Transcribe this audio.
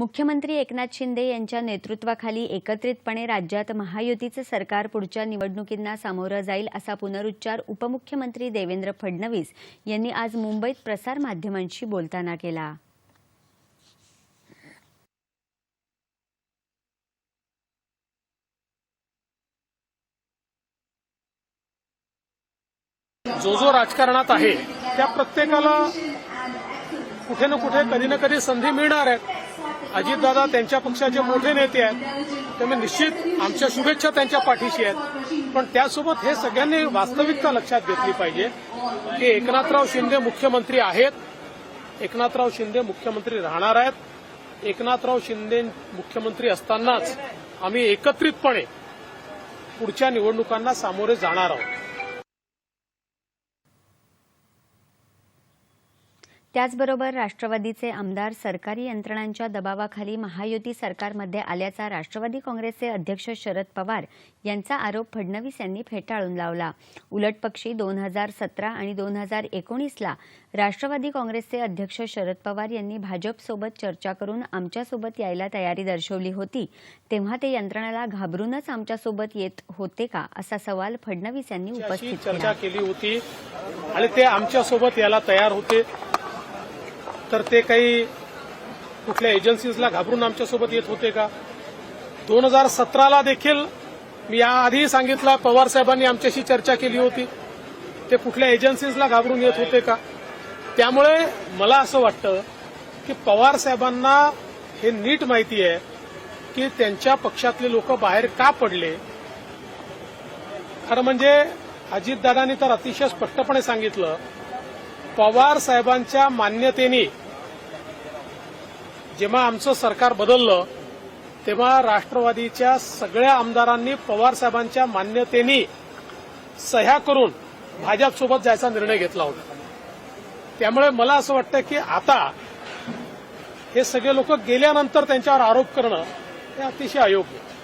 मुख्यमंत्री एकनाथ शिंदे यांच्या नेतृत्वाखाली एकत्रितपणे राज्यात महायुतीचं सरकार पुढच्या निवडणुकींना सामोरं जाईल असा पुनरुच्चार उपमुख्यमंत्री देवेंद्र फडणवीस यांनी आज मुंबईत प्रसारमाध्यमांशी बोलताना केला. जो जो राजकारणात आहे त्या प्रत्येकाला कुठे ना कुठे कधी ना कधी संधी मिळणार आहेत. अजितदादा त्यांच्या पक्षाचे मोठे नेते आहेत. त्यामुळे निश्चित आमच्या शुभेच्छा त्यांच्या पाठीशी आहेत. पण त्यासोबत हे सगळ्यांनी वास्तविकता लक्षात घेतली पाहिजे की एकनाथराव शिंदे मुख्यमंत्री आहेत. एकनाथराव शिंदे मुख्यमंत्री राहणार आहेत. एकनाथराव शिंदे मुख्यमंत्री असतानाच आम्ही एकत्रितपणे पुढच्या निवडणुकांना सामोरे जाणार आहोत. त्याचबरोबर राष्ट्रवादीचे आमदार सरकारी यंत्रणांच्या दबावाखाली महायुती सरकारमध्ये आल्याचा राष्ट्रवादी काँग्रेसचे अध्यक्ष शरद पवार यांचा आरोप फडणवीस यांनी फेटाळून लावला. उलटपक्षी दोन हजार सतरा आणि दोन हजार एकोणीसला राष्ट्रवादी काँग्रेसचे अध्यक्ष शरद पवार यांनी भाजपसोबत चर्चा करून आमच्यासोबत यायला तयारी दर्शवली होती. तेव्हा ते यंत्रणाला घाबरूनच आमच्यासोबत येत होते का असा सवाल फडणवीस यांनी उपस्थित चर्चा केला. केली होती आणि ते आमच्यासोबत यायला तयार होते. तर ते काही कुठल्या एजन्सीजला घाबरून आमच्यासोबत येत होते का? दोन हजार सतराला देखील मी याआधी सांगितलं पवार साहेबांनी आमच्याशी चर्चा केली होती. ते कुठल्या एजन्सीजला घाबरून येत होते का? त्यामुळे मला असं वाटतं की पवार साहेबांना हे नीट माहिती आहे की त्यांच्या पक्षातले लोक बाहेर का पडले? खरं म्हणजे अजितदादांनी तर अतिशय स्पष्टपणे सांगितलं पवार साहेबांच्या मान्यतेने जेव्हा आमचं सरकार बदललं तेव्हा राष्ट्रवादीच्या सगळ्या आमदारांनी पवार साहेबांच्या मान्यतेने सह्या करून भाजपसोबत जायचा निर्णय घेतला होता त्यामुळे मला असं वाटतं की आता हे सगळे लोक गेल्यानंतर त्यांच्यावर आरोप करणं हे अतिशय अयोग्य आहे.